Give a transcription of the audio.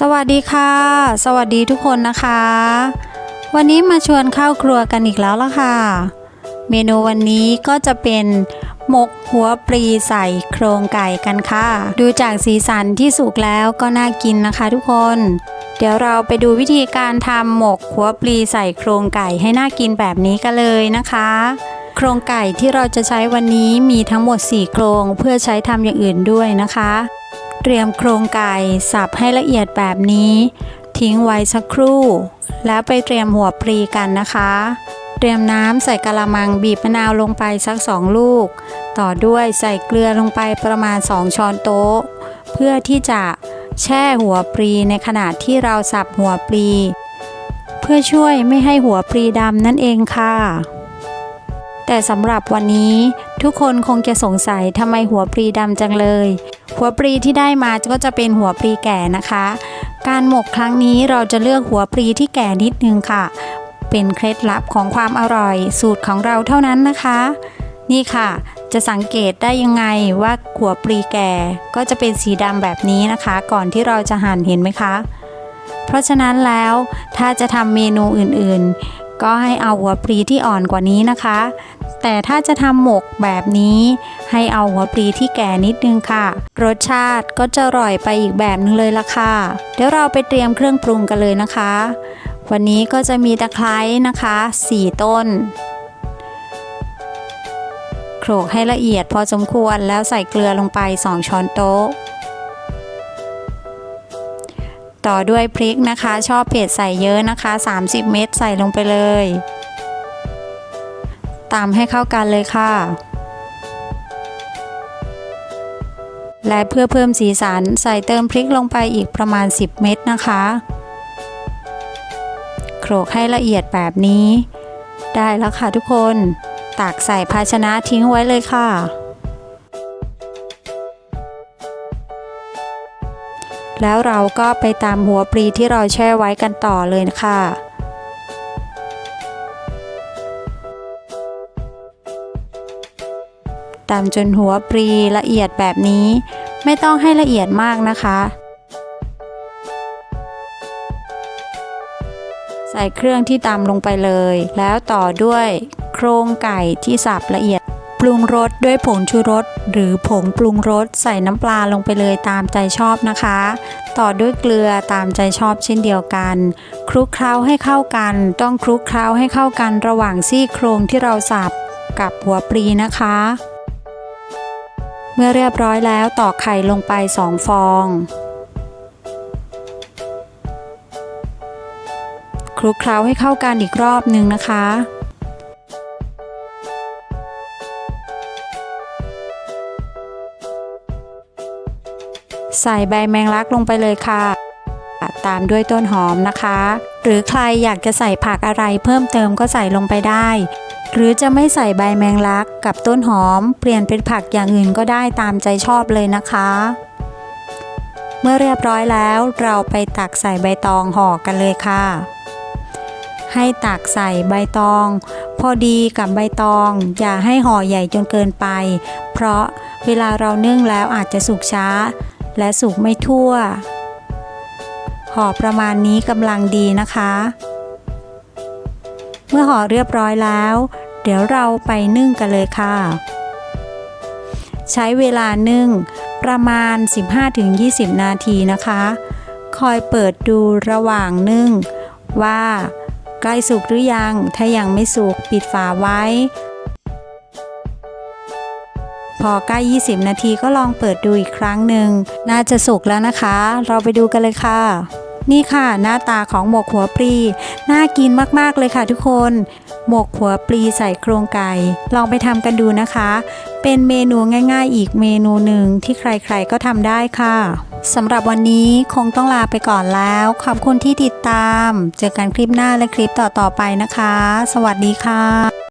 สวัสดีค่ะ สวัสดีทุกคนนะคะ วันนี้มาชวนเข้าครัวกันอีกแล้วละค่ะ เมนูวันนี้ก็จะเป็นหมกหัวปลีใส่โครงไก่กันค่ะ ดูจากสีสันที่สุกแล้วก็น่ากินนะคะทุกคน เดี๋ยวเราไปดูวิธีการทำหมกหัวปลีใส่โครงไก่ให้น่ากินแบบนี้กันเลยนะคะ โครงไก่ที่เราจะใช้วันนี้มีทั้งหมด 4 โครงเพื่อใช้ทำอย่างอื่นด้วยนะคะ เตรียมโครงไก่สับให้ละเอียดแบบนี้ ทิ้งไว้สักครู่ แล้วไปเตรียมหัวปลีกันนะคะ เตรียมน้ำใส่กะละมังบีบมะนาวลงไปสัก2ลูก ต่อด้วยใส่เกลือลงไปประมาณ 2 ช้อนโต๊ะ เพื่อที่จะแช่หัวปลีในขณะที่เราสับหัวปลีเพื่อช่วยไม่ให้หัวปลีดำนั่นเองค่ะแต่สำหรับวันนี้ทุกคนคงจะสงสัยทำไมหัวปลีดำจังเลย หัวปลีที่ได้มาก็จะเป็นหัวปลีแก่นะคะ การหมกครั้งนี้เราจะเลือกหัวปลีที่แก่นิดนึงค่ะ เป็นเคล็ดลับของความอร่อยสูตรของเราเท่านั้นนะคะ นี่ค่ะ จะสังเกตได้ยังไงว่าหัวปลีแก่ก็จะเป็นสีดำแบบนี้นะคะ ก่อนที่เราจะหั่นเห็นไหมคะ เพราะฉะนั้นแล้วถ้าจะทำเมนูอื่นๆ ก็ให้เอาหัวปลีที่อ่อนกว่านี้นะคะ แต่ถ้าจะทำหมกแบบนี้ ให้เอาหัวปลีที่แก่นิดนึงค่ะ รสชาติก็จะอร่อยไปอีกแบบนึงเลยละค่ะ เดี๋ยวเราไปเตรียมเครื่องปรุงกันเลยนะคะ วันนี้ก็จะมีตะไคร้นะคะ 4 ต้นโขลกให้ละเอียดพอสมควรแล้วใส่เกลือลงไป 2 ช้อนโต๊ะ ต่อด้วยพริกนะคะ ชอบเผ็ดใส่เยอะนะคะ 30 เม็ดใส่ลงไปเลยตามให้เข้ากันเลยค่ะ และเพื่อเพิ่มสีสันใส่เติมพริกลงไปอีกประมาณ 10 เม็ดนะคะ โขลกให้ละเอียดแบบนี้ ได้แล้วค่ะทุกคนตักใส่ภาชนะทิ้งไว้เลยค่ะ แล้วเราก็ไปตามหัวปลีที่เราแช่ไว้กันต่อเลยค่ะ ตามจนหัวปลีละเอียดแบบนี้ ไม่ต้องให้ละเอียดมากนะคะ ใส่เครื่องที่ตำลงไปเลย แล้วต่อด้วยโครงไก่ที่สับละเอียด ปรุงรสด้วยผงชูรส หรือผงปรุงรสใส่น้ำปลาลงไปเลยตามใจชอบนะคะ ต่อด้วยเกลือตามใจชอบเช่นเดียวกัน คลุกเคล้าให้เข้ากัน ต้องคลุกเคล้าให้เข้ากันระหว่างซี่โครงที่เราสับกับหัวปลีนะคะ เมื่อเรียบร้อยแล้วตอกไข่ลงไป 2 ฟอง คลุกเคล้าให้เข้ากันอีกรอบหนึ่งนะคะ ใส่ใบแมงลักลงไปเลยค่ะ ตามด้วยต้นหอมนะคะ หรือใครอยากจะใส่ผักอะไรเพิ่มเติมก็ใส่ลงไปได้ หรือจะไม่ใส่ใบแมงลักกับต้นหอม เปลี่ยนเป็นผักอย่างอื่นก็ได้ตามใจชอบเลยนะคะ เมื่อเรียบร้อยแล้วเราไปตักใส่ใบตองห่อกันเลยค่ะ ให้ตักใส่ใบตอง พอดีกับใบตอง อย่าให้ห่อใหญ่จนเกินไป เพราะเวลาเรานึ่งแล้วอาจจะสุกช้า และสุกไม่ทั่วห่อประมาณนี้กำลังดีนะคะ มื่อห่อเรียบร้อยแล้ว เดี๋ยวเราไปนึ่งกันเลยค่ะ ใช้เวลานึ่งประมาณ 15-20 นาทีนะคะ คอยเปิดดูระหว่างนึ่ง ว่าใกล้สุกหรือยัง ถ้ายังไม่สุกปิดฝาไว้ พอใกล้ 20 นาทีก็ลองเปิดดูอีกครั้งหนึ่ง น่าจะสุกแล้วนะคะ เราไปดูกันเลยค่ะ นี่ค่ะหน้าตาของหมกหัวปลี น่ากินมากๆเลยค่ะทุกคน หมกหัวปลีใส่โครงไก่ ลองไปทำกันดูนะคะ เป็นเมนูง่ายๆ อีกเมนูหนึ่งที่ใครๆก็ทำได้ค่ะสำหรับวันนี้คงต้องลาไปก่อนแล้ว ขอบคุณที่ติดตาม เจอกันคลิปหน้าและคลิปต่อๆไปนะคะ สวัสดีค่ะ